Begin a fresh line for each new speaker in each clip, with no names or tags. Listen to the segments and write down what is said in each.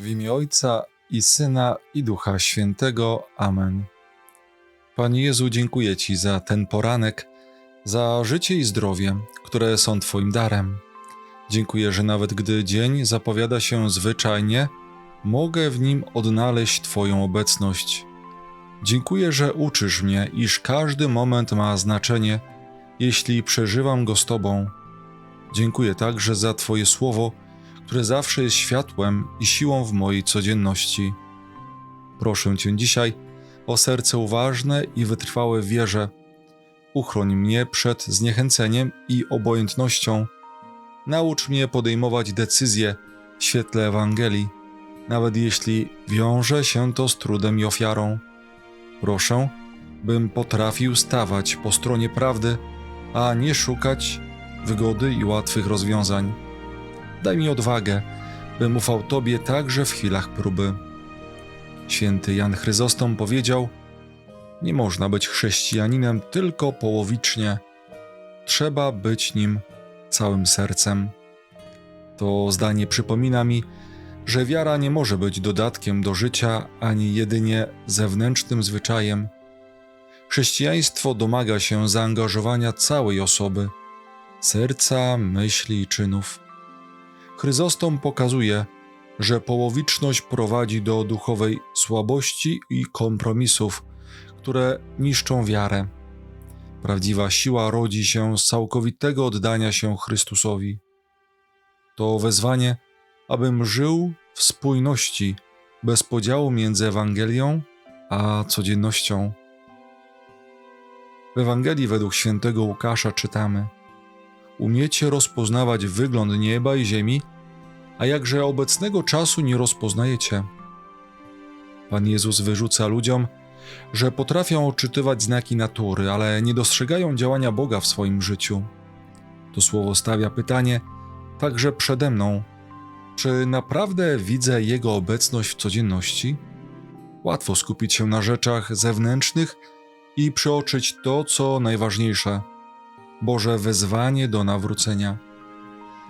W imię Ojca i Syna i Ducha Świętego. Amen. Panie Jezu, dziękuję Ci za ten poranek, za życie i zdrowie, które są Twoim darem. Dziękuję, że nawet gdy dzień zapowiada się zwyczajnie, mogę w nim odnaleźć Twoją obecność. Dziękuję, że uczysz mnie, iż każdy moment ma znaczenie, jeśli przeżywam go z Tobą. Dziękuję także za Twoje słowo, które zawsze jest światłem i siłą w mojej codzienności. Proszę Cię dzisiaj o serce uważne i wytrwałe wierze. Uchroń mnie przed zniechęceniem i obojętnością. Naucz mnie podejmować decyzje w świetle Ewangelii, nawet jeśli wiąże się to z trudem i ofiarą. Proszę, bym potrafił stawać po stronie prawdy, a nie szukać wygody i łatwych rozwiązań. Daj mi odwagę, bym ufał Tobie także w chwilach próby. Święty Jan Chryzostom powiedział: Nie można być chrześcijaninem tylko połowicznie, trzeba być nim całym sercem. To zdanie przypomina mi, że wiara nie może być dodatkiem do życia ani jedynie zewnętrznym zwyczajem. Chrześcijaństwo domaga się zaangażowania całej osoby, serca, myśli i czynów. Chryzostom pokazuje, że połowiczność prowadzi do duchowej słabości i kompromisów, które niszczą wiarę. Prawdziwa siła rodzi się z całkowitego oddania się Chrystusowi. To wezwanie, abym żył w spójności, bez podziału między Ewangelią a codziennością. W Ewangelii według świętego Łukasza czytamy: Umiecie rozpoznawać wygląd nieba i ziemi, a jakże obecnego czasu nie rozpoznajecie. Pan Jezus wyrzuca ludziom, że potrafią odczytywać znaki natury, ale nie dostrzegają działania Boga w swoim życiu. To słowo stawia pytanie także przede mną: czy naprawdę widzę Jego obecność w codzienności? Łatwo skupić się na rzeczach zewnętrznych i przeoczyć to, co najważniejsze Boże wezwanie do nawrócenia.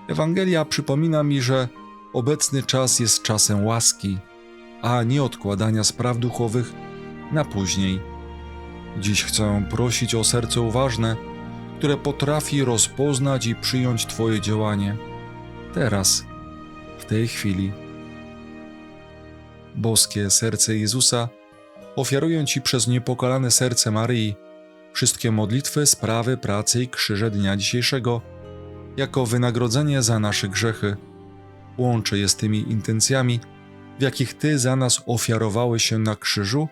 Ewangelia przypomina mi, że obecny czas jest czasem łaski, a nie odkładania spraw duchowych na później. Dziś chcę prosić o serce uważne, które potrafi rozpoznać i przyjąć Twoje działanie. Teraz, w tej chwili. Boskie serce Jezusa, ofiaruję Ci przez niepokalane serce Maryi wszystkie modlitwy, sprawy, pracy i krzyże dnia dzisiejszego, jako wynagrodzenie za nasze grzechy. Łączę je z tymi intencjami, w jakich Ty za nas ofiarowałeś się na krzyżu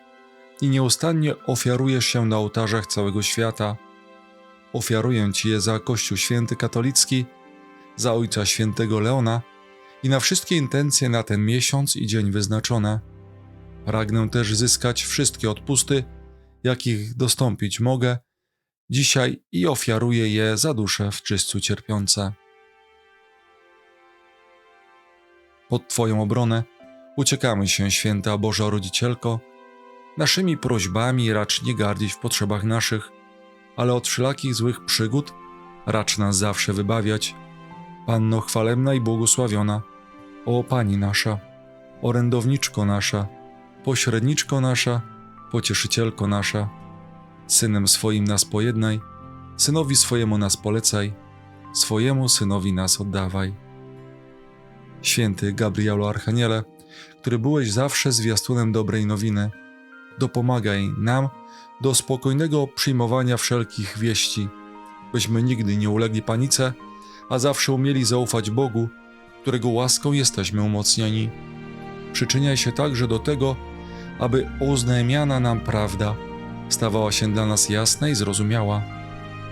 i nieustannie ofiarujesz się na ołtarzach całego świata. Ofiaruję Ci je za Kościół Święty Katolicki, za Ojca Świętego Leona i na wszystkie intencje na ten miesiąc i dzień wyznaczone. Pragnę też zyskać wszystkie odpusty, jakich dostąpić mogę, dzisiaj i ofiaruję je za dusze w czystcu cierpiące. Pod Twoją obronę uciekamy się, święta Boża Rodzicielko, naszymi prośbami racz nie gardzić w potrzebach naszych, ale od wszelakich złych przygód racz nas zawsze wybawiać. Panno chwalebna i błogosławiona, o Pani nasza, orędowniczko nasza, pośredniczko nasza, pocieszycielko nasza, synem swoim nas pojednaj, synowi swojemu nas polecaj, swojemu synowi nas oddawaj. Święty Gabrielu Archaniele, który byłeś zawsze zwiastunem dobrej nowiny, dopomagaj nam do spokojnego przyjmowania wszelkich wieści, byśmy nigdy nie ulegli panice, a zawsze umieli zaufać Bogu, którego łaską jesteśmy umocnieni. Przyczyniaj się także do tego, aby oznajmiana nam prawda stawała się dla nas jasna i zrozumiała,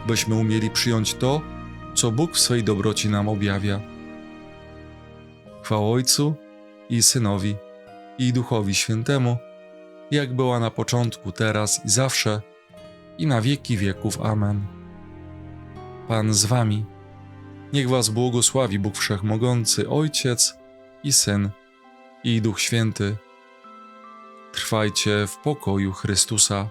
byśmy umieli przyjąć to, co Bóg w swej dobroci nam objawia. Chwała Ojcu i Synowi i Duchowi Świętemu, jak była na początku, teraz i zawsze, i na wieki wieków. Amen. Pan z Wami. Niech Was błogosławi Bóg Wszechmogący, Ojciec i Syn i Duch Święty. Trwajcie w pokoju Chrystusa.